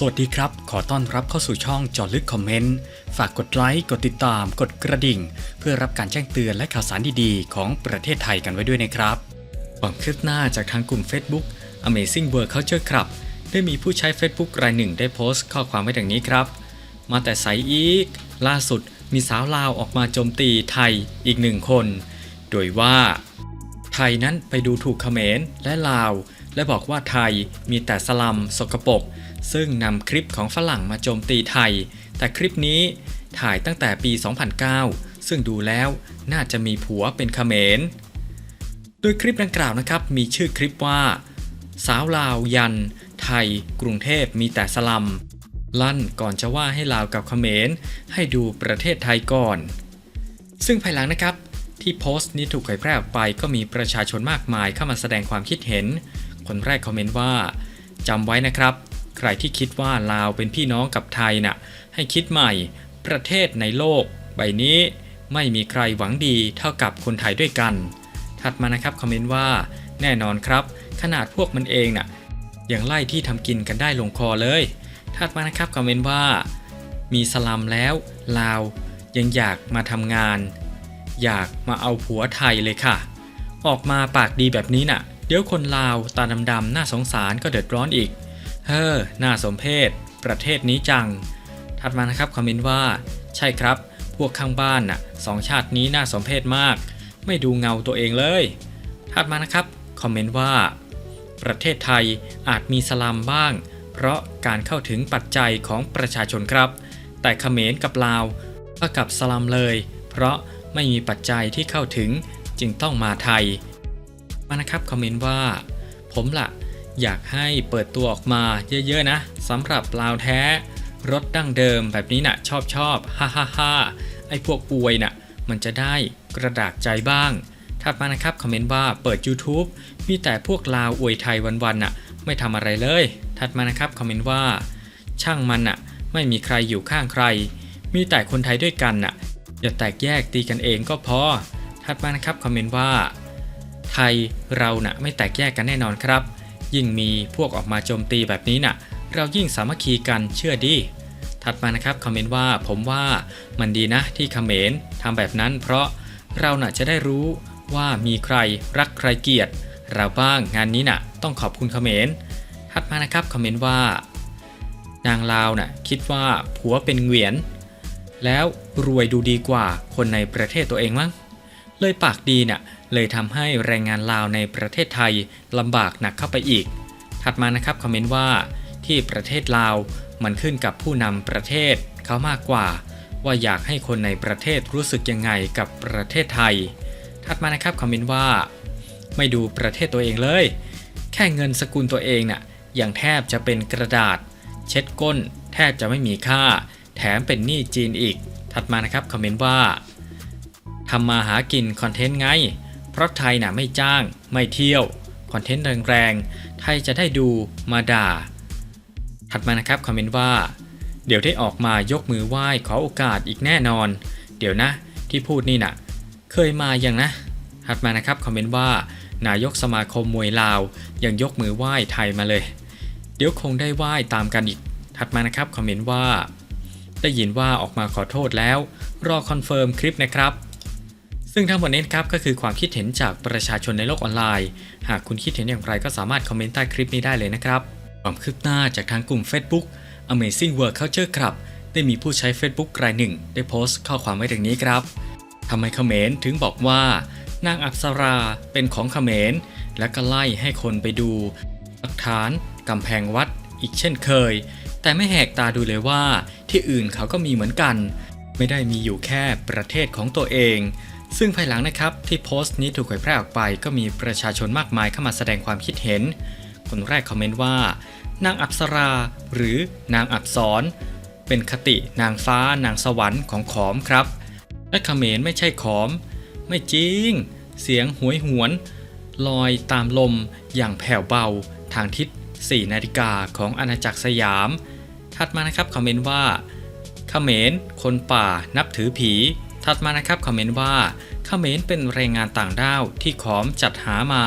สวัสดีครับ ขอต้อนรับเข้าสู่ช่องจอลึกคอมเมนต์ ฝากกดไลค์ กดติดตาม กดกระดิ่ง เพื่อรับการแจ้งเตือนและข่าวสารดีๆ ของประเทศไทยกันไว้ด้วยนะครับความคืบหน้าจากทางกลุ่ม Facebook Amazing World Culture Club ได้มีผู้ใช้ Facebook รายหนึ่งได้โพสต์ข้อความไว้ดังนี้ครับ มาแต่ใสอีก ล่าสุดมีสาวลาวออกมาโจมตีไทยอีกหนึ่งคน โดยว่า ไทยนั้นไปดูถูกเขมรและลาว และบอกว่าไทยมีแต่สลัมสกปรก ซึ่งนำคลิปของฝรั่งมาโจมตีไทย แต่คลิปนี้ถ่ายตั้งแต่ปี 2009 ซึ่งดูแล้วน่าจะมีผัวเป็นเขมร โดยคลิปดังกล่าวนะครับมีชื่อคลิปว่า สาวลาวยัน ไทย กรุงเทพมีแต่สลัม ลั่นก่อนจะว่าให้ลาวกับเขมร ให้ดูประเทศไทยก่อน ซึ่งภายหลังนะครับที่โพสต์นี้ถูกเผยแพร่ออกไปก็มีประชาชนมากมายเข้ามาแสดงความคิดเห็น คนแรกคอมเมนต์ว่าจำไว้นะครับ ใครที่คิดว่าลาวเป็นพี่น้องกับไทยน่ะให้คิดใหม่ ประเทศในโลก ใบนี้ไม่มีใครหวังดีเท่ากับคนไทยด้วยกัน ถัดมานะครับคอมเมนต์ว่า แน่นอนครับ ขนาดพวกมันเองน่ะยังไล่ที่ทำกินกันได้ลงคอเลย ถัดมานะครับคอมเมนต์ว่า มีสลัมแล้ว ลาว ยังอยากมาทำงาน อยากมาเอาผัวไทยเลยค่ะ ออกมาปากดีแบบนี้น่ะ เดี๋ยวคนลาวตาดำๆน่าสงสารก็เดือดร้อนอีก เฮ้อน่าสมเพชประเทศนี้จัง ถัดมานะครับคอมเมนต์ว่า ใช่ครับ พวกข้างบ้านน่ะสองชาตินี้น่าสมเพชมาก ไม่ดูเงาตัวเองเลย ถัดมานะครับคอมเมนต์ว่า ประเทศไทยอาจมีสลัมบ้าง เพราะการเข้าถึงปัจจัยของประชาชนครับ แต่เขมรกับลาวก็กับสลัมเลย เพราะไม่มีปัจจัยที่เข้าถึงจึงต้องมาไทย มานะครับคอมเมนต์ว่า ผมละ อยากให้เปิดตัวออกมาเยอะๆนะสำหรับลาวแท้ รถดั้งเดิมแบบนี้นะ่ะชอบชอบฮ่าฮ่าฮ่าไอพวกอวยน่ะมันจะได้กระดากใจบ้างถัดมานะครับคอมเมนต์ว่าเปิด YouTube มีแต่พวกลาวอวยไทยวันๆน่ะไม่ทำอะไรเลย ถัดมานะครับคอมเมนต์ว่า ช่างมันน่ะไม่มีใครอยู่ข้างใคร มีแต่คนไทยด้วยกันน่ะอย่าแตกแยกตีกันเองก็พอถัดมานะครับคอมเมนต์ว่า ไทยเราน่ะไม่แตกแยกกันแน่นอนครับ ยิ่งมีพวกออกมาโจมตีแบบนี้น่ะ เรายิ่งสามัคคีกันเชื่อดี ถัดมานะครับคอมเมนต์ว่าผมว่ามันดีนะที่เขมรทำแบบนั้น เพราะเราน่ะจะได้รู้ว่ามีใครรักใครเกลียดเราบ้างงานนี้น่ะ ต้องขอบคุณเขมรถัดมานะครับคอมเมนต์ว่า นางลาวน่ะคิดว่าผัวเป็นเหวียน แล้วรวยดูดีกว่าคนในประเทศตัวเองมั้งเลยปากดีน่ะ เลยทำให้แรงงานลาวในประเทศไทยลำบากหนักเข้าไปอีก ถัดมานะครับคอมเมนต์ว่าที่ประเทศลาวมันขึ้นกับผู้นำประเทศเขามากกว่า ว่าอยากให้คนในประเทศรู้สึกยังไงกับประเทศไทย ถัดมานะครับคอมเมนต์ว่า ไม่ดูประเทศตัวเองเลย แค่เงินสกุลตัวเองน่ะอย่างแทบจะเป็นกระดาษ เช็ดก้น แทบจะไม่มีค่า แถมเป็นหนี้จีนอีก ถัดมานะครับคอมเมนต์ว่าทำมาหากินคอนเทนต์ไง เพราะไทยน่ะไม่จ้าง ไม่เที่ยว คอนเทนต์แรงๆ ไทยจะได้ดูมาด่า ถัดมานะครับคอมเมนต์ว่า เดี๋ยวได้ออกมายกมือไหว้ขอโอกาสอีกแน่นอน เดี๋ยวนะ ที่พูดนี่น่ะ เคยมายังนะ ถัดมานะครับคอมเมนต์ว่า นายกสมาคมมวยลาว ยังยกมือไหว้ไทยมาเลย เดี๋ยวคงได้ไหว้ตามกันอีก ถัดมานะครับคอมเมนต์ว่า ได้ยินว่าออกมาขอโทษแล้ว รอคอนเฟิร์มคลิปนะครับ ซึ่งทั้งหมดนี้ครับก็คือความคิดเห็นจากประชาชนในโลกออนไลน์ หากคุณคิดเห็นอย่างไรก็สามารถคอมเมนต์ใต้คลิปนี้ได้เลยนะครับ ความคืบหน้าจากทางกลุ่ม Facebook Amazing World Culture Club ได้มีผู้ใช้ Facebook รายหนึ่ง ได้โพสต์ข้อความไว้ดังนี้ครับทำไมเขมรถึงบอกว่านางอัปสราเป็นของเขมร และก็ไล่ให้คนไปดูหลักฐานกำแพงวัดอีกเช่นเคย แต่ไม่แหกตาดูเลยว่าที่อื่นเขาก็มีเหมือนกัน ไม่ได้มีอยู่แค่ประเทศของตัวเอง ซึ่งภายหลังนะครับที่โพสต์นี้ถูกเผยแพร่ออกไป ก็มีประชาชนมากมายเข้ามาแสดงความคิดเห็น คนแรกคอมเมนต์ว่า นางอัปสรา หรือนางอับสรเป็นคตินางฟ้านางสวรรค์ของขอมครับและขเขมรไม่ใช่ขอม ไม่จริง เสียงหวยหวน ลอยตามลมอย่างแผ่วเบา ทางทิศ 4 นาฬิกาของอาณาจักรสยาม ถัดมานะครับคอมเมนต์ว่าขเขมรคนป่านับถือผี ถัดมานะครับคอมเมนต์ว่าเขมรเป็นแรงงานต่างด้าวที่ขอมจัดหามา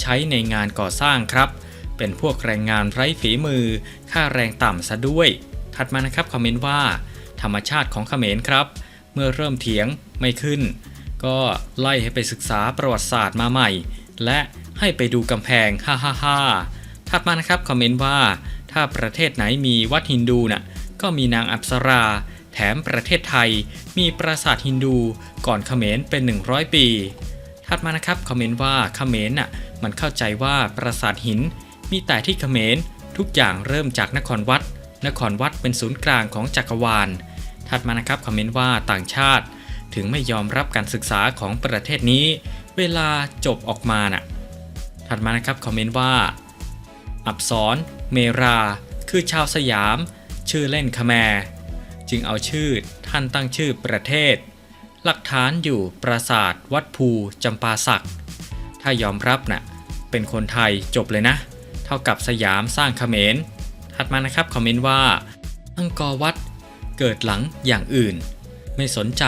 ใช้ในงานก่อสร้างครับ เป็นพวกแรงงานไร้ฝีมือ ค่าแรงต่ำซะด้วย ถัดมานะครับคอมเมนต์ว่า ธรรมชาติของเขมรครับ เมื่อเริ่มเถียงไม่ขึ้น ก็ไล่ให้ไปศึกษาประวัติศาสตร์มาใหม่ และให้ไปดูกำแพงฮ่าฮ่าฮ่าถัดมานะครับคอมเมนต์ว่า ถ้าประเทศไหนมีวัดฮินดูน่ะก็มีนางอัปสรา แถมประเทศไทยมีปราสาทฮินดูก่อนเขมรเป็น 100 ปี ถัดมานะครับคอมเมนต์ว่าเขมรน่ะมันเข้าใจว่าปราสาทหิน มีแต่ที่เขมรทุกอย่างเริ่มจากนครวัด นครวัดเป็นศูนย์กลางของจักรวาล ถัดมานะครับคอมเมนต์ว่าต่างชาติ ถึงไม่ยอมรับการศึกษาของประเทศนี้ เวลาจบออกมาน่ะ ถัดมานะครับคอมเมนต์ว่า อับสรเมรา คือชาวสยาม ชื่อเล่นคแมร์ จึงเอาชื่อท่านตั้งชื่อประเทศ หลักฐานอยู่ปราสาทวัดภูจำปาสัก ถ้ายอมรับนะ่ะเป็นคนไทยจบเลยนะ เท่ากับสยามสร้างเขมรถัดมานะครับคอมเมนต์ว่าอังกอร์วัดเกิดหลังอย่างอื่น ไม่สนใจ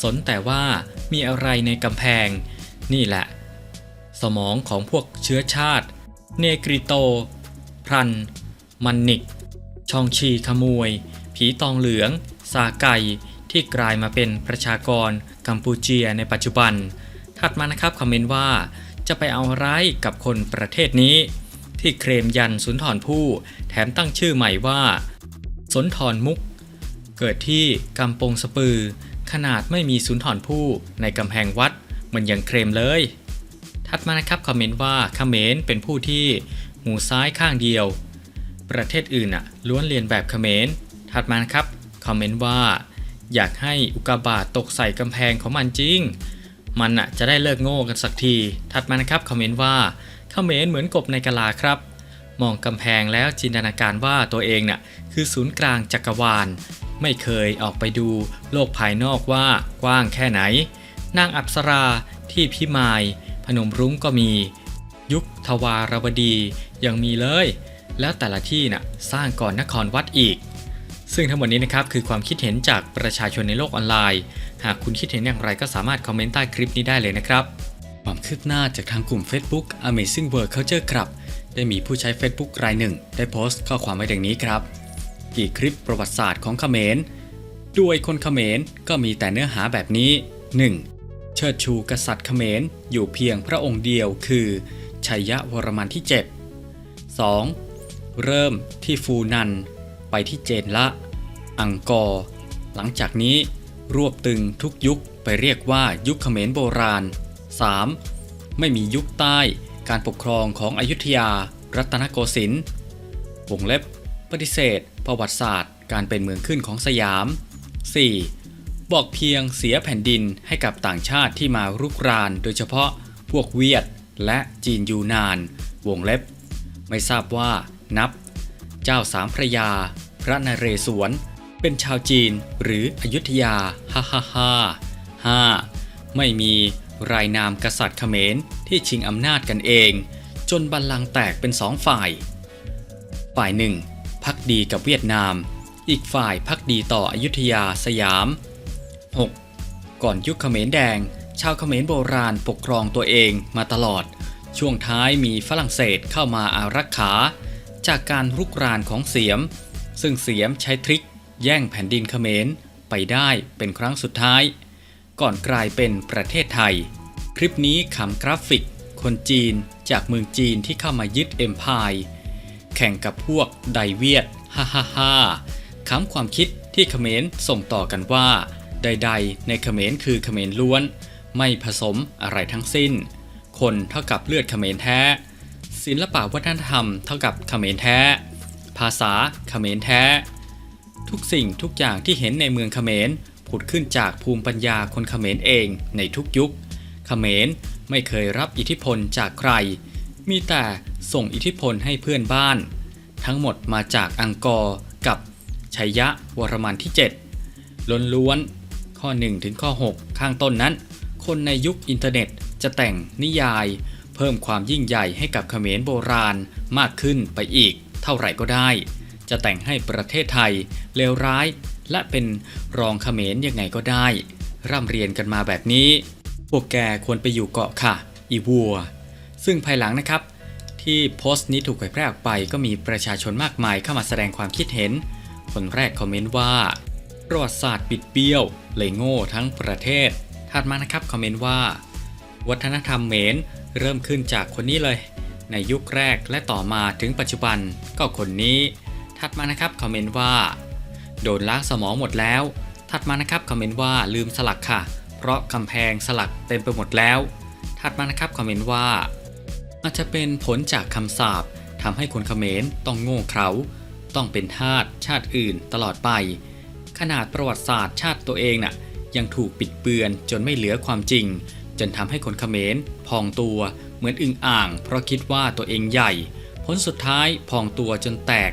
สนแต่ว่ามีอะไรในกำแพง นี่แหละ สมองของพวกเชื้อชาติ เนกริโต พรัน มันนิก ชองชีขโมย ผีตองเหลืองซาไก่ ที่กลายมาเป็นประชากรกัมพูเชียในปัจจุบัน ถัดมานะครับคอมเมนต์ว่า จะไปเอาร้ายกับคนประเทศนี้ ที่เครมยันสุนทรภู่แถมตั้งชื่อใหม่ว่า สุนทรมุก เกิดที่กำปงสปือ ขนาดไม่มีสุนทรภู่ในกำแพงวัดมันยังเครมเลย ถัดมานะครับคอมเมนต์ว่าเขมรเป็นผู้ที่หูซ้ายข้างเดียว ประเทศอื่นอะล้วนเรียนแบบเขมร ถัดมานะครับคอมเมนต์ว่า อยากให้อุกาบาตตกใส่กำแพงของมันจริง มันอะจะได้เลิกโง่กันสักที ถัดมานะครับคอมเมนต์ว่าเขมรเหมือนกบในกะลาครับ มองกำแพงแล้วจินตนาการว่าตัวเองน่ะคือศูนย์กลางจักรวาล ไม่เคยออกไปดูโลกภายนอกว่ากว้างแค่ไหน นางอัปสราที่พิมาย พนมรุ้งก็มี ยุคทวารวดียังมีเลย แล้วแต่ละที่น่ะสร้างก่อนนครวัดอีก ซึ่งทั้งหมดนี้นะครับคือความคิดเห็นจากประชาชนในโลกออนไลน์ หากคุณคิดเห็นอย่างไรก็สามารถคอมเมนต์ใต้คลิปนี้ได้เลยนะครับ ความคืบหน้าจากทางกลุ่ม Facebook Amazing World Culture ครับ ได้มีผู้ใช้ Facebook รายหนึ่ง ได้โพสต์ข้อความไว้ดังนี้ครับ กี่คลิปประวัติศาสตร์ของเขมร ด้วยคนเขมรก็มีแต่เนื้อหาแบบนี้ 1. เชิดชูกษัตริย์เขมรอยู่เพียงพระองค์เดียวคือชัยยะวรมันที่ 7 2. เริ่มที่ฟูนัน ไปที่เจนละ อังกอร์หลังจากนี้รวบตึงทุกยุคไปเรียกว่ายุคเขมรโบราณ 3. ไม่มียุคใต้การปกครองของอยุธยา รัตนโกสินทร์วงเล็บ ปฏิเสธ ประวัติศาสตร์ การเป็นเมืองขึ้นของสยาม 4. บอกเพียงเสียแผ่นดินให้กับต่างชาติที่มารุกรานโดยเฉพาะพวกเวียดและจีนยูนาน วงเล็บ ไม่ทราบว่านับ เจ้าสามพระยา พระนเรศวร เป็นชาวจีนหรืออยุธยาฮ่าฮ่าฮ่าห้าไม่มีรายนามกษัตริย์เขมรที่ชิงอำนาจกันเอง จนบัลลังก์แตกเป็นสองฝ่าย ฝ่ายหนึ่งพักดีกับเวียดนาม อีกฝ่ายพักดีต่ออยุธยาสยาม 6. ก่อนยุคเขมรแดง ชาวเขมรโบราณปกครองตัวเองมาตลอด ช่วงท้ายมีฝรั่งเศสเข้ามาอารักขา จากการรุกรานของเสียม ซึ่งเสียมใช้ทริคแย่งแผ่นดินเขมรไปได้เป็นครั้งสุดท้าย ก่อนกลายเป็นประเทศไทย คลิปนี้ขำกราฟิก คนจีนจากเมืองจีนที่เข้ามายึดเอ็มพายแข่งกับพวกไดเวียดฮ่าฮ่าฮ่าคำความคิดที่เขมรส่งต่อกันว่า ใด ๆ ในเขมรคือเขมรล้วน ไม่ผสมอะไรทั้งสิ้น คนเท่ากับเลือดเขมรแท้ ศิลปวัฒนธรรมเท่ากับเขมรแท้ ภาษาเขมรแท้ ทุกสิ่งทุกอย่างที่เห็นในเมืองเขมรผุดขึ้นจากภูมิปัญญาคนเขมรเองในทุกยุค เขมรไม่เคยรับอิทธิพลจากใคร มีแต่ส่งอิทธิพลให้เพื่อนบ้าน ทั้งหมดมาจากอังกอร์กับชัยยะวรมันที่ 7 ล้นล้วนข้อ 1 ถึงข้อ 6 ข้างต้นนั้น คนในยุคอินเทอร์เน็ตจะแต่งนิยาย เพิ่มความยิ่งใหญ่ให้กับเขมรโบราณมากขึ้นไปอีก เท่าไหร่ก็ได้ จะแต่งให้ประเทศไทยเลวร้าย และเป็นรองเขมรยังไงก็ได้ ร่ำเรียนกันมาแบบนี้ พวกแกควรไปอยู่เกาะค่ะ อีวัว ซึ่งภายหลังนะครับ ที่โพสต์นี้ถูกเผยแพร่ออกไปก็มีประชาชนมากมายเข้ามาแสดงความคิดเห็น คนแรกคอมเมนต์ว่าประวัติศาสตร์ปิดเบี้ยวเลยโง่ทั้งประเทศถัดมานะครับคอมเมนต์ว่า วัฒนธรรมเหมนเริ่มขึ้นจากคนนี้เลย ในยุคแรกและต่อมาถึงปัจจุบันก็คนนี้ ถัดมานะครับคอมเมนต์ว่า โดนล้างสมองหมดแล้ว ถัดมานะครับคอมเมนต์ว่าลืมสลักค่ะ เพราะกำแพงสลักเต็มไปหมดแล้ว ถัดมานะครับคอมเมนต์ว่า อาจจะเป็นผลจากคำสาปทำให้คนเขมรต้องโง่เขลาต้องเป็นทาสชาติอื่นตลอดไป ขนาดประวัติศาสตร์ชาติตัวเองน่ะยังถูกปิดเบือนจนไม่เหลือความจริง จนทำให้คนเขมรพองตัว เหมือนอึ่งอ่าง เพราะคิดว่าตัวเองใหญ่ ผลสุดท้ายพองตัวจนแตก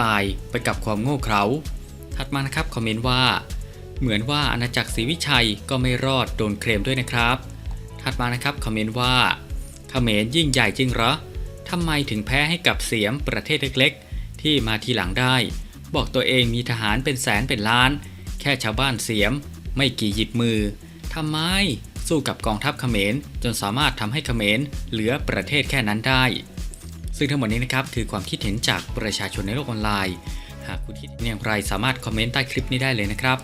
ตายไปกับความโง่เขลาถัดมานะครับคอมเมนต์ว่า เหมือนว่าอาณาจักรศรีวิชัยก็ไม่รอดโดนเคลมด้วยนะครับ ถัดมานะครับคอมเมนต์ว่าเขมรยิ่งใหญ่จริงเหรอทำไมถึงแพ้ให้กับเสียมประเทศเล็กๆ ที่มาทีหลังได้ บอกตัวเองมีทหารเป็นแสนเป็นล้าน แค่ชาวบ้านเสียม ไม่กี่หยิบมือทำไม สู้กับกองทัพเขมร จนสามารถทำให้เขมรเหลือประเทศแค่นั้นได้ ซึ่งทั้งหมดนี้นะครับคือความคิดเห็นจากประชาชนในโลกออนไลน์ หากคุณคิดเห็นอย่างไรสามารถคอมเมนต์ใต้คลิปนี้ได้เลยนะครับ